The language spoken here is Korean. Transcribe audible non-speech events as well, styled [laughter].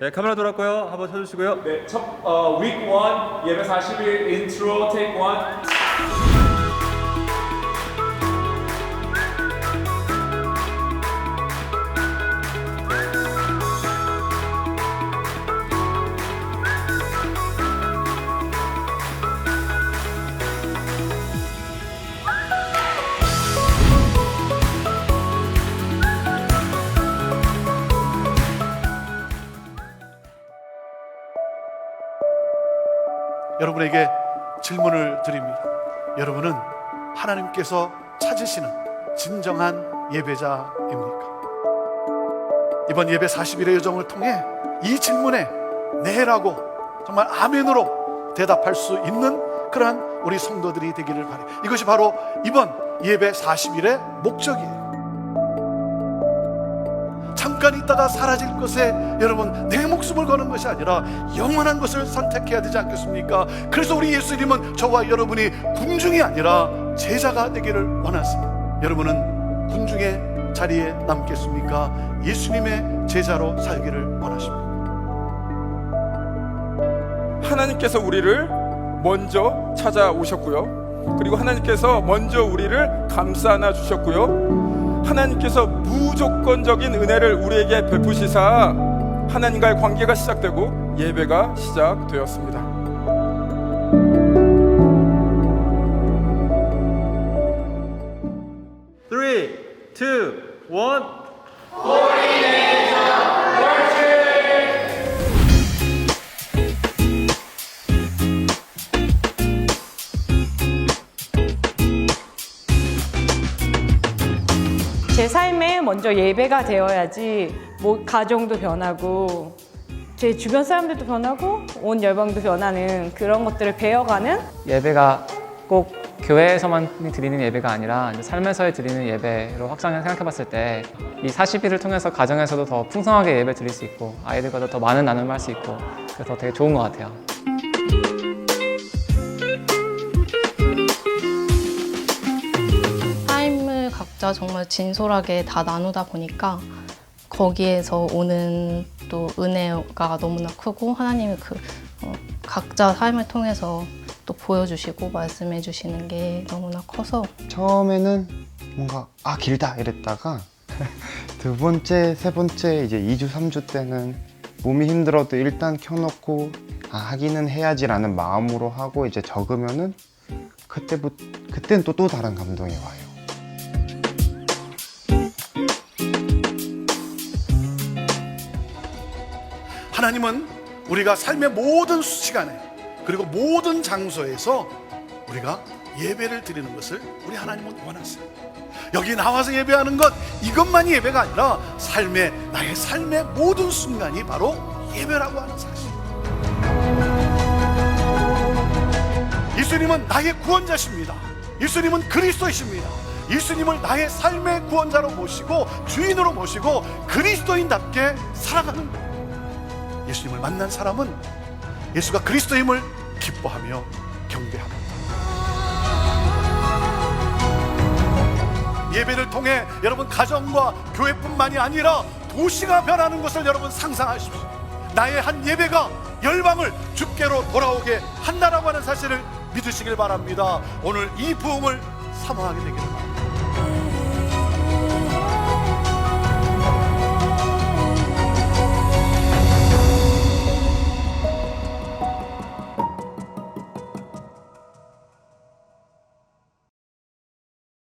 네, 카메라 돌았고요. 한번 쳐주시고요. 네, 첫 어, week 1 예배 40일 인트로 take 1 여러분에게 질문을 드립니다. 여러분은 하나님께서 찾으시는 진정한 예배자입니까? 이번 예배 40일의 여정을 통해 이 질문에 네라고 정말 아멘으로 대답할 수 있는 그러한 우리 성도들이 되기를 바래. 이것이 바로 이번 예배 40일의 목적이에요. 잠깐 있다가 사라질 것에 여러분 내 목숨을 거는 것이 아니라 영원한 것을 선택해야 되지 않겠습니까? 그래서 우리 예수님은 저와 여러분이 군중이 아니라 제자가 되기를 원하십니다. 여러분은 군중의 자리에 남겠습니까? 예수님의 제자로 살기를 원하십니다. 하나님께서 우리를 먼저 찾아오셨고요. 그리고 하나님께서 먼저 우리를 감싸 안아 주셨고요. 하나님께서 무조건적인 은혜를 우리에게 베푸시사 하나님과의 관계가 시작되고 예배가 시작되었습니다. Three, two, one. 제 삶에 먼저 예배가 되어야지 뭐 가정도 변하고 제 주변 사람들도 변하고 온 열방도 변하는 그런 것들을 배워가는 예배가 꼭 교회에서만 드리는 예배가 아니라 이제 삶에서 드리는 예배로 확장해 생각해 봤을 때 이 40일을 통해서 가정에서도 더 풍성하게 예배 드릴 수 있고 아이들과도 더 많은 나눔을 할 수 있고 그래서 되게 좋은 것 같아요. 각자 정말 진솔하게 다 나누다 보니까 거기에서 오는 또 은혜가 너무나 크고 하나님이 그 어, 각자 삶을 통해서 또 보여주시고 말씀해 주시는 게 너무나 커서 처음에는 뭔가 아 길다 이랬다가 [laughs] 두 번째, 세 번째 이제 2주, 3주 때는 몸이 힘들어도 일단 켜놓고 아 하기는 해야지라는 마음으로 하고 이제 적으면은 그때부터 그때는 또 또 다른 감동이 와요. 하나님은 우리가 삶의 모든 시간에 그리고 모든 장소에서 우리가 예배를 드리는 것을 우리 하나님은 원하세요. 여기 나와서 예배하는 것 이것만이 예배가 아니라 삶의 나의 삶의 모든 순간이 바로 예배라고 하는 사실. 예수님은 나의 구원자십니다. 예수님은 그리스도이십니다. 예수님을 나의 삶의 구원자로 모시고 주인으로 모시고 그리스도인답게 살아가는. 예수님을 만난 사람은 예수가 그리스도임을 기뻐하며 경배합니다. 예배를 통해 여러분 가정과 교회뿐만이 아니라 도시가 변하는 것을 여러분 상상하십시오. 나의 한 예배가 열방을 주께로 돌아오게 한다라고 하는 사실을 믿으시길 바랍니다. 오늘 이 부흥을 사모하게 되기를 바랍니다.